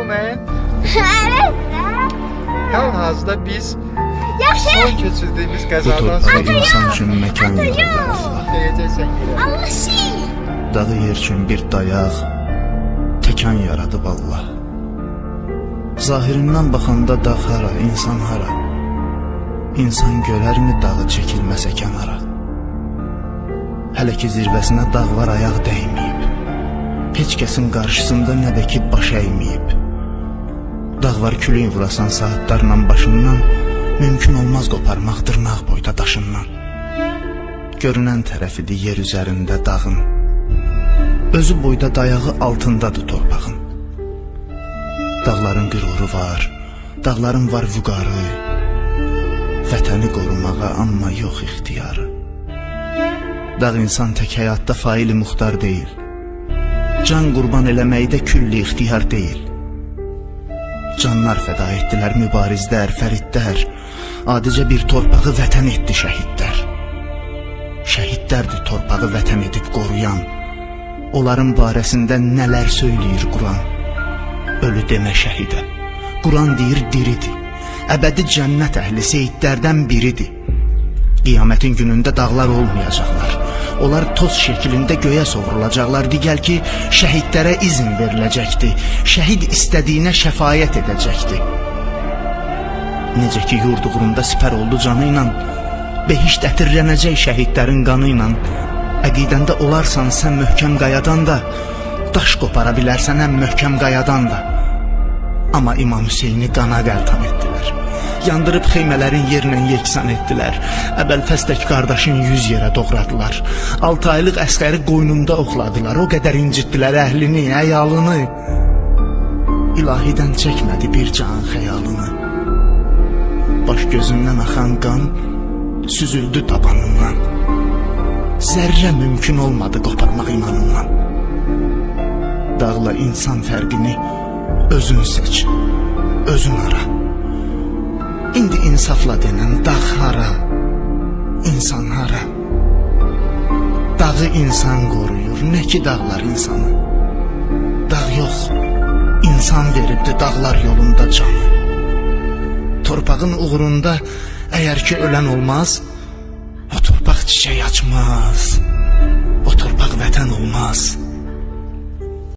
bu ne? Evet. Hal-hazırda biz Yaxşı. son keçirdiyimiz qəzadan sonra insan üçün məkan yaradı Allah. deyəcəksən yerə. Allah şey. Dağı yer üçün bir dayaq, təkan yaradıb Allah. Zahirindən baxanda dağ hara, insan hara? İnsan görərmi dağı çəkilməsə kənara? Hələ ki zirvəsinə dağ var ayaq dəyməyib. Heç kəsin qarşısında nə də ki baş əyməyib. Dağ var külün vurasan saatlarla başından, mümkün olmaz qoparmaq dırnaq boyda daşından. Görünən tərəfidir yer üzərində dağın. Özü boyda dayağı altındadır torpağın. Dağların qüruru var, dağların var vüqarı. Vətəni qorumağa amma yox ixtiyarı. Dağ insan tək həyatda faili muxtar deyil. Can qurban eləməkdə külli ixtiyar deyil. Canlar fəda etdilər mübarizlər, fəridlər. Adicə bir torpağı vətən etdi şəhidlər. Şəhidlərdir torpağı vətən edib qoruyan. Onların barəsində nələr söyləyir Quran. Ölü demə şəhidə. Quran deyir diridir. Əbədi cənnət əhli seyidlərdən biridir. Qiyamətin günündə dağlar olmayacaqlar. Onlar toz şəklində göyə sovrulacaqlar. Digər ki, şəhidlərə izin veriləcəkdi. Şəhid istədiyinə şəfaət edəcəkdi. Necə ki yurd uğrunda sipər oldu canı ilə, behişt ətirlənəcək şəhidlərin qanı ilə. Əqidəndə olarsan sən möhkəm qayadan da, daş qopara bilərsən ən möhkəm qayadan da. Amma İmam Hüseyni qana qəltam etdilər. Yandırıb xeymələrin yerlə yeksan etdilər. Əbəlfəstək qardaşın yüz yerə doğradılar. 6 aylıq əskəri qoynunda oxladılar. O qədər incitdilər əhlini, əyalını. İlahidən çəkmədi bir can xəyalını. Baş gözündən axan qan süzüldü tabanından. Zərrə mümkün olmadı qoparmaq imanından. Dağla insan fərqini özün seç, özün ara. İnsafla denən dağ hara, insan. Dağı insan qoruyur, nə ki dağlar insanı. Dağ yox, insan veribdi dağlar yolunda canı. Torpağın uğrunda əgər ki ölən olmaz, o torpaq çiçək açmaz. O torpaq vətən olmaz.